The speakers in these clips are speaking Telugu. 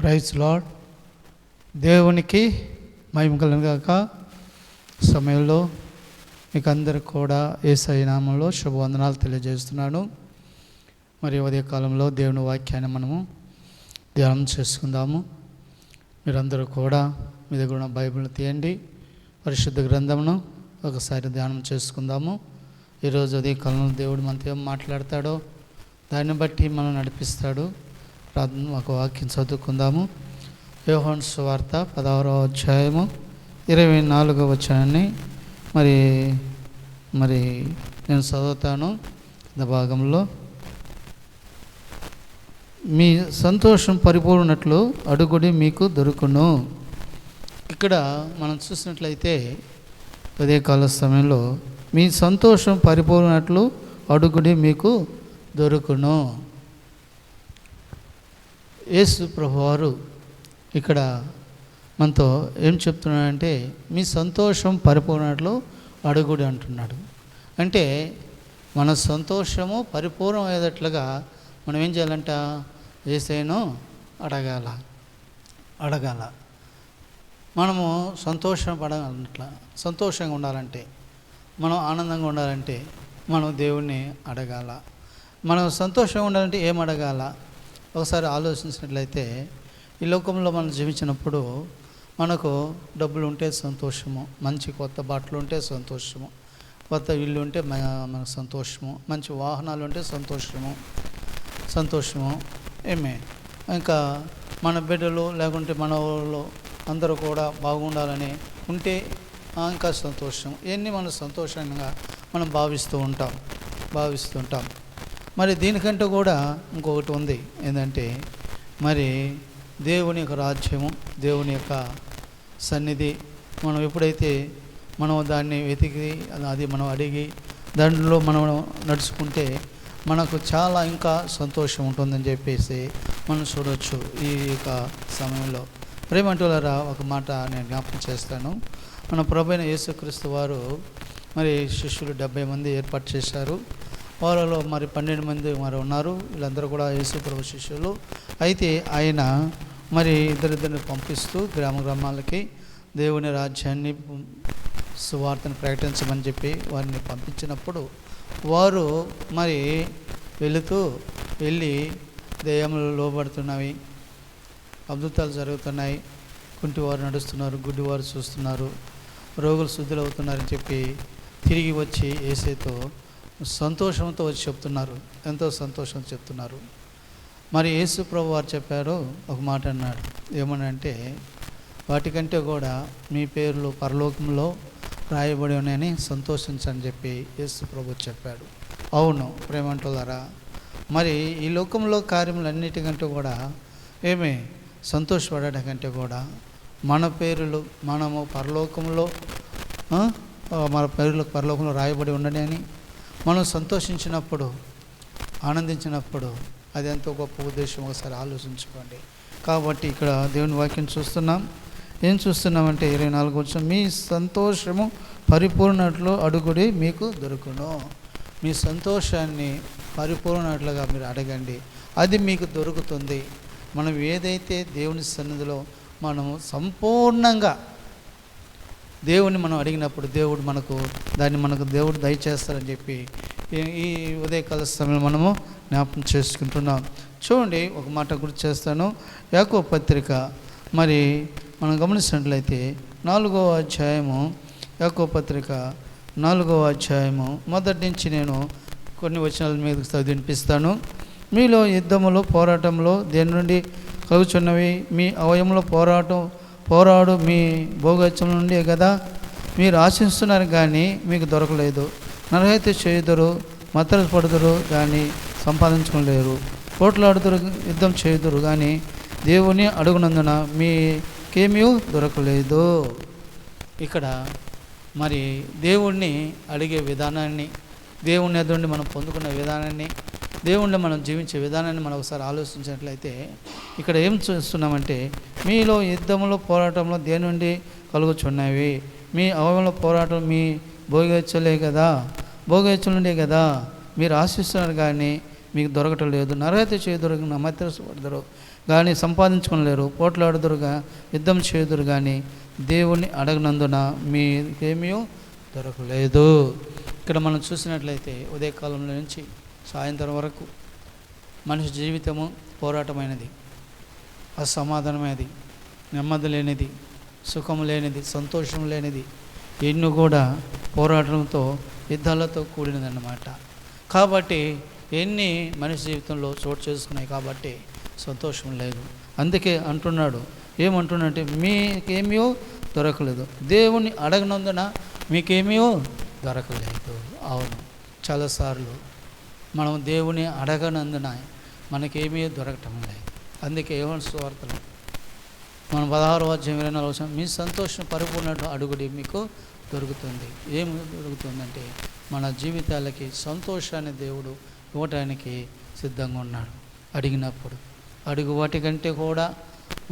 రైస్ లాడ్ దేవునికి మహిమ కలుగాక సమయంలో మీకు అందరికి కూడా ఏసై నామంలో శుభవందనాలు తెలియజేస్తున్నాను. మరి ఉదయ కాలంలో దేవుని వాక్యాన్ని మనము ధ్యానం చేసుకుందాము. మీరందరూ కూడా మీ దగ్గర ఉన్న బైబిల్ని తీయండి. పరిశుద్ధ గ్రంథమును ఒకసారి ధ్యానం చేసుకుందాము. ఈరోజు ఉదయ కాలంలో దేవుడు మనతో ఏం మాట్లాడతాడో దాన్ని బట్టి మనం నడిపిస్తాడు. ప్రార్థన ఒక వాక్యం చదువుకుందాము. యోహన్ సువార్త పదహారవ అధ్యాయము ఇరవై నాలుగవ వచ్చాయాన్ని మరి మరి నేను చదువుతాను ఇంత భాగంలో. మీ సంతోషం పరిపూర్ణట్లు అడుగుడి మీకు దొరుకును. ఇక్కడ మనం చూసినట్లయితే ఉదయకాల సమయంలో మీ సంతోషం పరిపూర్ణట్లు అడుగుడి మీకు దొరుకును. యేసు ప్రభువారు ఇక్కడ మనతో ఏం చెప్తున్నాడంటే మీ సంతోషం పరిపూర్ణట్లు అడుగుడు అంటున్నాడు. అంటే మన సంతోషము పరిపూర్ణమయ్యేటట్లుగా మనం ఏం చేయాలంట? ఏసైను అడగాల అడగాల. మనము సంతోషం పడాలట్లా సంతోషంగా ఉండాలంటే మనం ఆనందంగా ఉండాలంటే మనం దేవుణ్ణి అడగాల. మనం సంతోషంగా ఉండాలంటే ఏం అడగాల? ఒకసారి ఆలోచించినట్లయితే ఈ లోకంలో మనం జీవించినప్పుడు మనకు డబ్బులు ఉంటే సంతోషము మంచి కొత్త బట్టలు ఉంటే సంతోషము కొత్త ఇల్లు ఉంటే మనకు సంతోషము మంచి వాహనాలు ఉంటే సంతోషము సంతోషము ఏమే? ఇంకా మన బిడ్డలు లేకుంటే మన వాళ్ళు అందరూ కూడా బాగుండాలని ఉంటే ఇంకా సంతోషం. ఇవన్నీ మనం సంతోషంగా మనం భావిస్తూ ఉంటాం భావిస్తుంటాం మరి దీనికంటే కూడా ఇంకొకటి ఉంది. ఏంటంటే మరి దేవుని యొక్క రాజ్యము దేవుని యొక్క సన్నిధి మనం ఎప్పుడైతే మనం దాన్ని వెతికి అది మనం అడిగి దాంట్లో మనం నడుచుకుంటే మనకు చాలా ఇంకా సంతోషం ఉంటుందని చెప్పేసి మనం చూడవచ్చు ఈ యొక్క సమయంలో. ప్రేమంటులరా ఒక మాట నేను జ్ఞాపకం చేస్తాను. మన ప్రభైన యేసుక్రీస్తు వారు మరి శిష్యులు డెబ్బై మంది ఏర్పాటు చేశారు. వారిలో మరి పన్నెండు మంది మరి ఉన్నారు. వీళ్ళందరూ కూడా యేసు ప్రభు శిష్యులు. అయితే ఆయన మరి ఇద్దరిద్దరిని పంపిస్తూ గ్రామ గ్రామాలకి దేవుని రాజ్యాన్ని సువార్తను ప్రకటించమని చెప్పి వారిని పంపించినప్పుడు వారు మరి వెళుతూ వెళ్ళి దయ్యములు లోబడుతున్నవి అద్భుతాలు జరుగుతున్నాయి. కుంటివారు నడుస్తున్నారు గుడ్డివారు చూస్తున్నారు రోగులు శుద్ధులు అవుతున్నారని చెప్పి తిరిగి వచ్చి ఏసేతో సంతోషంతో వచ్చి చెప్తున్నారు. ఎంతో సంతోషం చెప్తున్నారు. మరి యేసు ప్రభు వారు చెప్పారు ఒక మాట అన్నాడు. ఏమనంటే వాటికంటే కూడా మీ పేర్లు పరలోకంలో రాయబడి ఉన్నాయని సంతోషించని చెప్పి యేసు ప్రభు చెప్పాడు. అవును ప్రేమంటున్నారా మరి ఈ లోకంలో కార్యములన్నిటికంటే కూడా ఏమి? సంతోషపడటం కంటే కూడా మన పేర్లు మనము పరలోకంలో మన పేర్లు పరలోకంలో రాయబడి ఉండని అని మనం సంతోషించినప్పుడు ఆనందించినప్పుడు అది ఎంతో గొప్ప ఉద్దేశం. ఒకసారి ఆలోచించుకోండి. కాబట్టి ఇక్కడ దేవుని వాక్యం చూస్తున్నాం. ఏం చూస్తున్నామంటే ఇరవై నాలుగు వచ్చిన మీ సంతోషము పరిపూర్ణట్లు అడుగుడి మీకు దొరుకును. మీ సంతోషాన్ని పరిపూర్ణట్లుగా మీరు అడగండి. అది మీకు దొరుకుతుంది. మనం ఏదైతే దేవుని సన్నిధిలో మనము సంపూర్ణంగా దేవుని మనం అడిగినప్పుడు దేవుడు మనకు దాన్ని మనకు దేవుడు దయచేస్తారని చెప్పి ఈ- ఈ ఉదయకాల సమయంలో మనము జ్ఞాపకం చేసుకుంటున్నాం. చూడండి ఒక మాట గుర్తు చేస్తాను. యాకో పత్రిక మరి మనం గమనించినట్లయితే నాలుగవ అధ్యాయము యాకో పత్రిక నాలుగవ అధ్యాయము మొదటి నుంచి నేను కొన్ని వచనాల మీద చదివినిపిస్తాను మీలో యుద్ధములు పోరాటంలో దేని నుండి కలుగుచున్నవి? మీ అవయంలో పోరాటం పోరాడు మీ భోగత్యం నుండి కదా. మీరు ఆశిస్తున్నారు కానీ మీకు దొరకలేదు. నరహత్య చేయుదురు మద్దతు పడుదురు కానీ సంపాదించుకోలేరు. పోట్లాడుదురు యుద్ధం చేయుదురు కానీ దేవుని అడుగునందున మీకేమీ దొరకలేదు. ఇక్కడ మరి దేవుణ్ణి అడిగే విధానాన్ని దేవుని ఎదుండి మనం పొందుకున్న విధానాన్ని దేవుణ్ణి మనం జీవించే విధానాన్ని మనం ఒకసారి ఆలోచించినట్లయితే ఇక్కడ ఏం చూస్తున్నామంటే మీలో యుద్ధంలో పోరాటంలో దేని నుండి కలుగుచున్నవి మీ అవయంలో పోరాటం మీ భోగేచ్చలే కదా? భోగేచ్చల నుండే కదా? మీరు ఆశిస్తున్నారు కానీ మీకు దొరకటం లేదు. నరహత్య చేయదురు నమతిరసపడదురు కానీ సంపాదించుకోలేరు పోట్లాడుదురుగా యుద్ధం చేయుదురు కానీ దేవుణ్ణి అడగనందున మీకేమీ దొరకలేదు. ఇక్కడ మనం చూసినట్లయితే ఉదయకాలంలో నుంచి సాయంత్రం వరకు మనిషి జీవితము పోరాటమైనది అసమాధానమైనది నెమ్మది లేనిది సుఖం లేనిది సంతోషం లేనిది ఎన్నో కూడా పోరాటంతో యుద్ధాలతో కూడినదన్నమాట. కాబట్టి ఎన్ని మనిషి జీవితంలో చోటు చేసుకున్నాయి కాబట్టి సంతోషం లేదు. అందుకే అంటున్నాడు ఏమంటున్నాడంటే మీకేమో దొరకలేదు. దేవుణ్ణి అడగనందున మీకేమో దొరకలేదు. అవును చాలాసార్లు మనం దేవుని అడగనందున మనకేమీ దొరకటం లేదు అందుకే ఏమని సువార్తలు మనం పదహారు అధ్యాయం ఇరవై నాలుగు వచ్చిన మీ సంతోషం పరిపూర్ణ అడుగుడి మీకు దొరుకుతుంది. ఏం దొరుకుతుందంటే మన జీవితాలకి సంతోషాన్ని దేవుడు ఇవ్వటానికి సిద్ధంగా ఉన్నాడు. అడిగినప్పుడు అడుగు వాటికంటే కూడా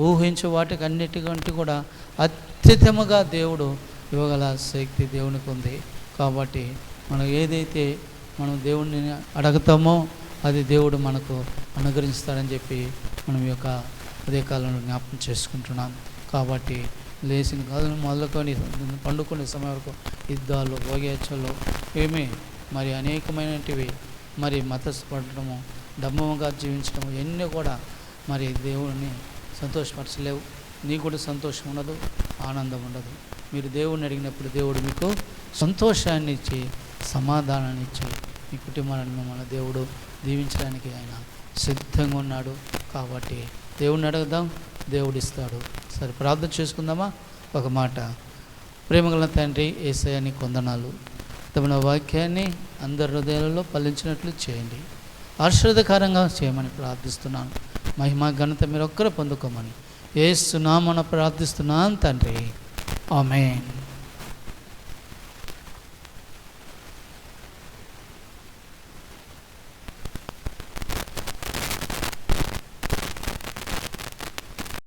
ఊహించు వాటికి అన్నిటికంటే కూడా అత్యుతముగా దేవుడు ఇవ్వగల శక్తి దేవునికి ఉంది కాబట్టి మనం ఏదైతే మనం దేవుడిని అడుగుతామో అది దేవుడు మనకు అనుగ్రహిస్తాడని చెప్పి మనం యొక్క అదే కాలంలో జ్ఞాపకం చేసుకుంటున్నాం. కాబట్టి లేచిన కాదు మొదలుకొని పండుకునే సమయం వరకు యుద్ధాలు భోగేచ్చలు ఏమి మరి అనేకమైనటివి మరి మతపడటము డమ్మముగా జీవించడము ఇవన్నీ కూడా మరి దేవుడిని సంతోషపరచలేవు. నీకు కూడా సంతోషం ఉండదు ఆనందం ఉండదు. మీరు దేవుడిని అడిగినప్పుడు దేవుడు మీకు సంతోషాన్ని ఇచ్చి సమాధానాన్ని ఇచ్చాడు మీ కుటుంబాలను మిమ్మల్ని దేవుడు దీవించడానికి ఆయన సిద్ధంగా ఉన్నాడు కాబట్టి దేవుడిని అడుగుదాం దేవుడు ఇస్తాడు సరే ప్రార్థన చేసుకుందామా? ఒక మాట. ప్రేమగల తండ్రి ఏసయాని కొందనాలు తమ వాక్యాన్ని అందరి హృదయాలలో పలించినట్లు చేయండి. ఆశీర్వదకరంగా చేయమని ప్రార్థిస్తున్నాను. మహిమా ఘనత మీరు ఒక్కరు పొందుకోమని. ఏస్తున్నామని ప్రార్థిస్తున్నాను తండ్రి. ఆమెన్.